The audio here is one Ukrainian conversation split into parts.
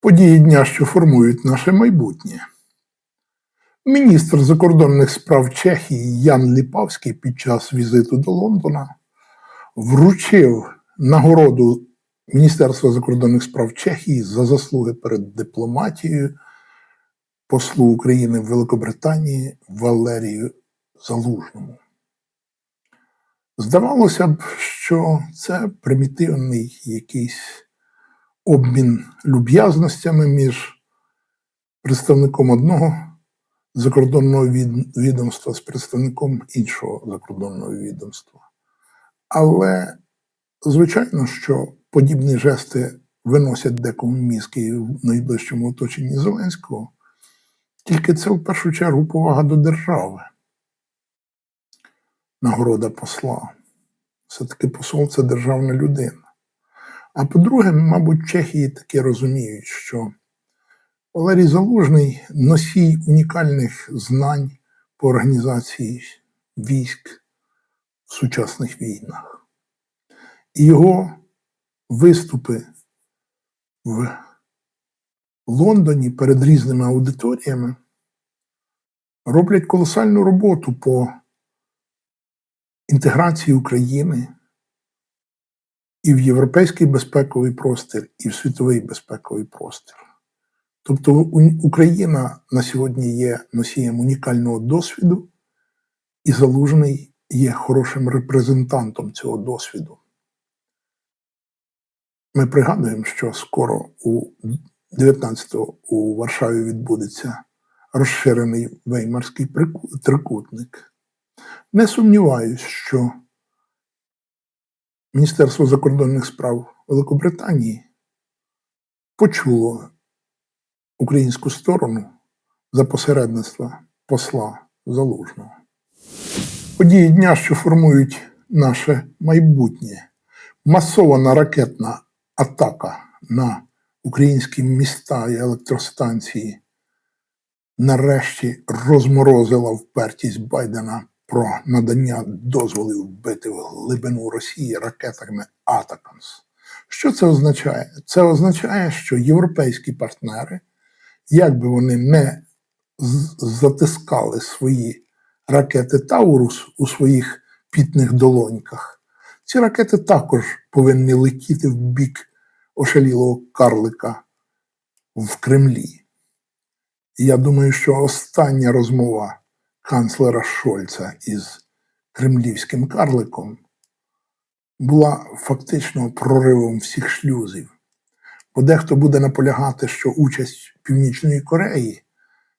Події дня, що формують наше майбутнє. Міністр закордонних справ Чехії Ян Ліпавський під час візиту до Лондона вручив нагороду Міністерства закордонних справ Чехії за заслуги перед дипломатією послу України в Великобританії Валерію Залужному. Здавалося б, що це примітивний якийсь обмін люб'язностями між представником одного закордонного відомства з представником іншого закордонного відомства. Але, звичайно, що подібні жести виносять декому мізки в найближчому оточенні Зеленського, тільки це в першу чергу повага до держави. Нагорода посла. Все-таки посол це державна людина. А по-друге, мабуть, Чехії таки розуміють, що Валерій Залужний носій унікальних знань по організації військ в сучасних війнах. І його виступи в Лондоні перед різними аудиторіями роблять колосальну роботу по інтеграції України і в європейський безпековий простір, і в світовий безпековий простір. Тобто Україна на сьогодні є носієм унікального досвіду, і Залужний є хорошим репрезентантом цього досвіду. Ми пригадуємо, що скоро у 19-го у Варшаві відбудеться розширений веймарський трикутник. Не сумніваюсь, що Міністерство закордонних справ Великобританії почуло українську сторону за посередництва посла Залужного. Події дня, що формують наше майбутнє, масована ракетна атака на українські міста і електростанції нарешті розморозила впертість Байдена про надання дозволів вбити в глибину Росії ракетами Атакамс. Що це означає? Це означає, що європейські партнери, як би вони не затискали свої ракети Таурус у своїх пітних долоньках, ці ракети також повинні летіти в бік ошалілого карлика в Кремлі. І я думаю, що остання розмова канцлера Шольца із кремлівським карликом була фактично проривом всіх шлюзів. Бо дехто буде наполягати, що участь Північної Кореї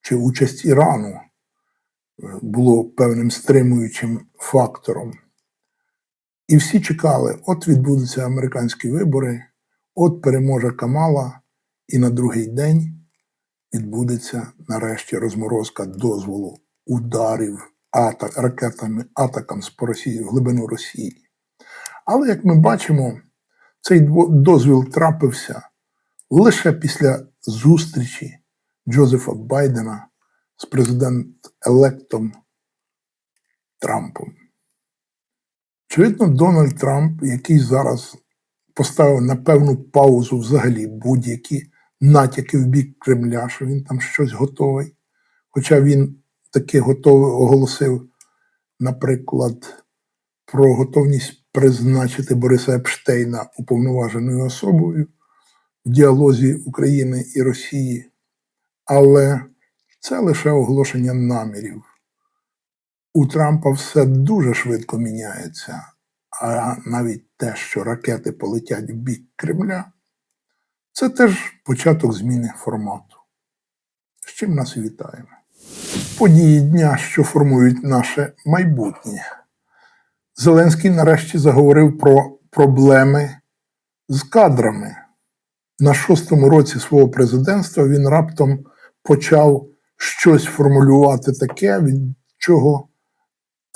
чи участь Ірану е, було певним стримуючим фактором. І всі чекали, от відбудуться американські вибори, от переможе Камала, і на другий день відбудеться нарешті розморозка дозволу ударів атак, ракетами атакам з по Росії в глибину Росії. Але як ми бачимо, цей дозвіл трапився лише після зустрічі Джозефа Байдена з президент-електом Трампом. Очевидно, Дональд Трамп, який зараз поставив на певну паузу взагалі будь-які натяки в бік Кремля, що він там щось готовий. Хоча він таки готовий оголосив, наприклад, про готовність призначити Бориса Епштейна уповноваженою особою в діалозі України і Росії. Але це лише оголошення намірів. У Трампа все дуже швидко міняється, а навіть те, що ракети полетять в бік Кремля, це теж початок зміни формату. З чим нас вітаємо. Події дня, що формують наше майбутнє. Зеленський нарешті заговорив про проблеми з кадрами. На шостому році свого президентства він раптом почав щось формулювати таке, від чого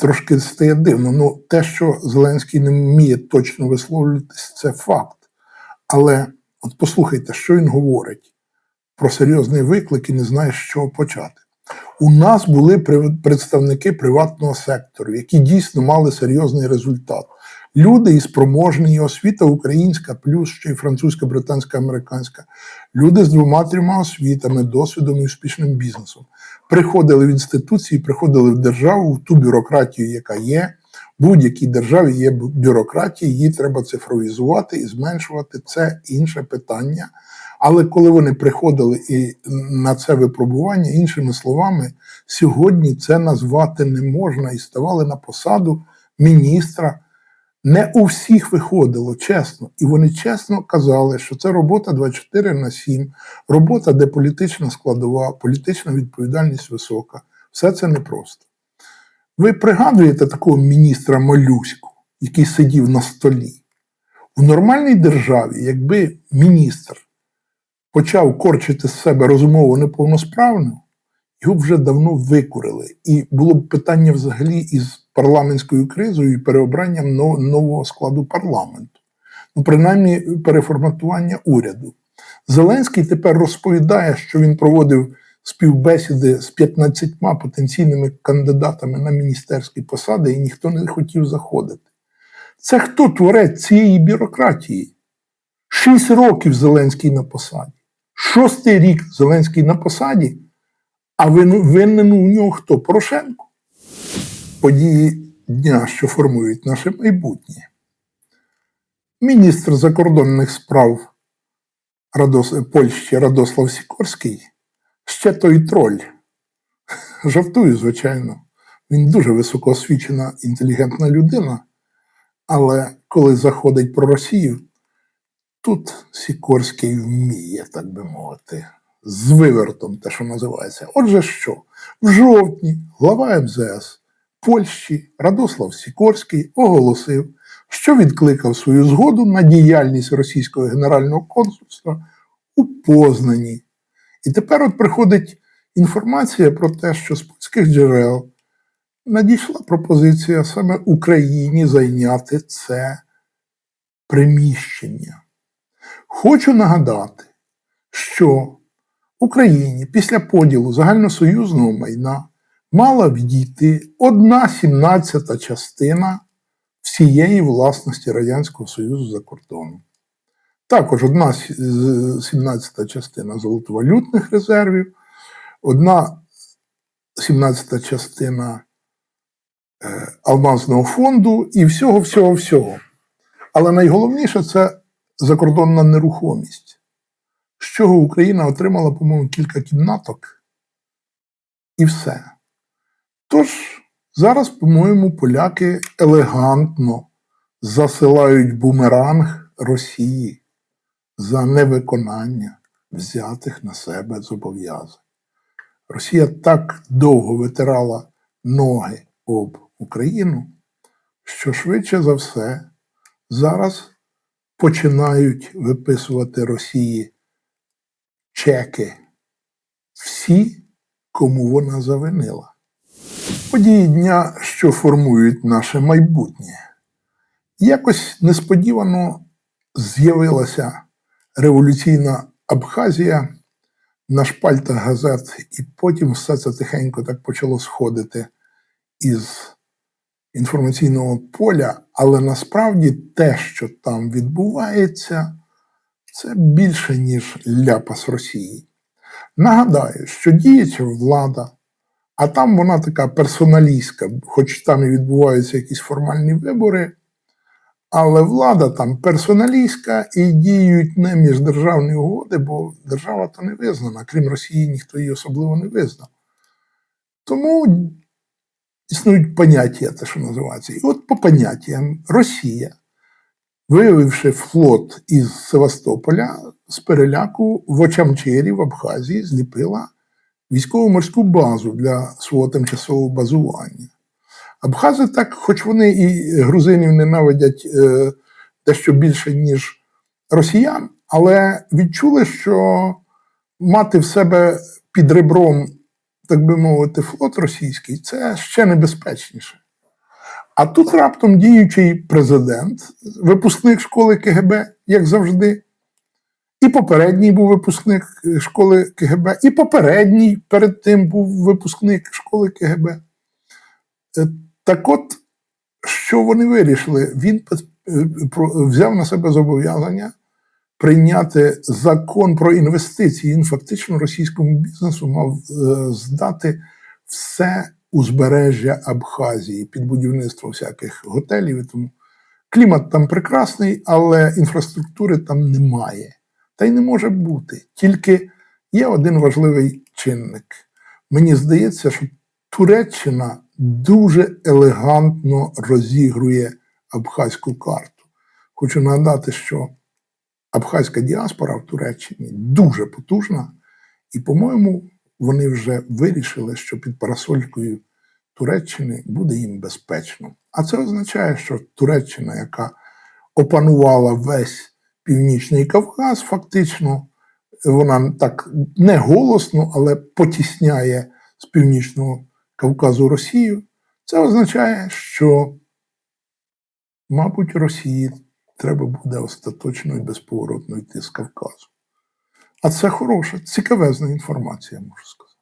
трошки стає дивно. Ну, те, що Зеленський не вміє точно висловлюватись, це факт. Але от послухайте, що він говорить про серйозний виклик і не знає, з чого почати. У нас були представники приватного сектору, які дійсно мали серйозний результат. Люди і спроможні, і освіта українська, плюс ще й французька, британська, американська. Люди з двома-трьома освітами, досвідом і успішним бізнесом. Приходили в інституції, приходили в державу, в ту бюрократію, яка є. В будь-якій державі є бю- бюрократія, її треба цифровізувати і зменшувати. Це інше питання. Але коли вони приходили і на це випробування, іншими словами, сьогодні це назвати не можна і ставали на посаду міністра. Не у всіх виходило, чесно. І вони чесно казали, що це робота 24 на 7, робота, де політична складова, політична відповідальність висока. Все це непросто. Ви пригадуєте такого міністра Малюську, який сидів на столі? В нормальній державі, якби міністр почав корчити з себе розумово неповносправну, його вже давно викурили. І було б питання взагалі із парламентською кризою і переобранням нового складу парламенту. Ну, принаймні, переформатування уряду. Зеленський тепер розповідає, що він проводив співбесіди з 15 потенційними кандидатами на міністерські посади, і ніхто не хотів заходити. Це хто творець цієї бюрократії? Шість років Зеленський на посаді. Шостий рік Зеленський на посаді, а винен у нього хто? Порошенко. Події дня, що формують наше майбутнє. Міністр закордонних справ Радос... Польщі Радослав Сікорський ще той троль. Жартую, звичайно. Він дуже високоосвічена, інтелігентна людина. Але коли заходить про Росію, тут Сікорський вміє, так би мовити, з вивертом, те, що називається. Отже, що? В жовтні глава МЗС Польщі Радослав Сікорський оголосив, що відкликав свою згоду на діяльність російського генерального консульства у Познані. І тепер от приходить інформація про те, що з польських джерел надійшла пропозиція саме Україні зайняти це приміщення. Хочу нагадати, що Україні після поділу загальносоюзного майна мала відійти одна сімнадцята частина всієї власності Радянського Союзу за кордоном. Також одна сімнадцята частина золотовалютних резервів, одна сімнадцята частина е, алмазного фонду і всього, всього, всього. Але найголовніше це закордонна нерухомість, з чого Україна отримала, по-моєму, кілька кімнаток і все. Тож, зараз, по-моєму, поляки елегантно засилають бумеранг Росії за невиконання взятих на себе зобов'язань. Росія так довго витирала ноги об Україну, що швидше за все зараз починають виписувати Росії чеки всі, кому вона завинила. Події дня, що формують наше майбутнє. Якось несподівано з'явилася революційна Абхазія на шпальтах газет, і потім все це тихенько так почало сходити із інформаційного поля, але насправді те, що там відбувається, це більше, ніж ляпас Росії. Нагадаю, що діюча влада, а там вона така персоналістська, хоч там і відбуваються якісь формальні вибори, але влада там персоналістська і діють не міждержавні угоди, бо держава то не визнана, крім Росії, ніхто її особливо не визнав. Тому існують поняття, те, що називається. І от по поняттям Росія, виявивши флот із Севастополя, з переляку в Очамчері в Абхазії зліпила військово-морську базу для свого тимчасового базування. Абхази так, хоч вони і грузинів ненавидять е, дещо більше, ніж росіян, але відчули, що мати в себе під ребром, так би мовити, флот російський це ще небезпечніше. А тут раптом діючий президент, випускник школи КГБ, як завжди, І попередній був випускник школи КГБ, і попередній перед тим був випускник школи КГБ. Е, Так от, що вони вирішили? Він е, взяв на себе зобов'язання прийняти закон про інвестиції. Він фактично російському бізнесу мав е, здати все узбережжя Абхазії під будівництво всяких готелів. І тому клімат там прекрасний, але інфраструктури там немає. Та й не може бути. Тільки є один важливий чинник. Мені здається, що Туреччина дуже елегантно розігрує абхазьку карту. Хочу нагадати, що абхазька діаспора в Туреччині дуже потужна, і, по-моєму, вони вже вирішили, що під парасолькою Туреччини буде їм безпечно. А це означає, що Туреччина, яка опанувала весь Північний Кавказ, фактично, вона так не голосно, але потісняє з Північного Кавказу Росію. Це означає, що, мабуть, Росії треба буде остаточно і безповоротно йти з Кавказу. А це хороша, цікавезна інформація, можу сказати.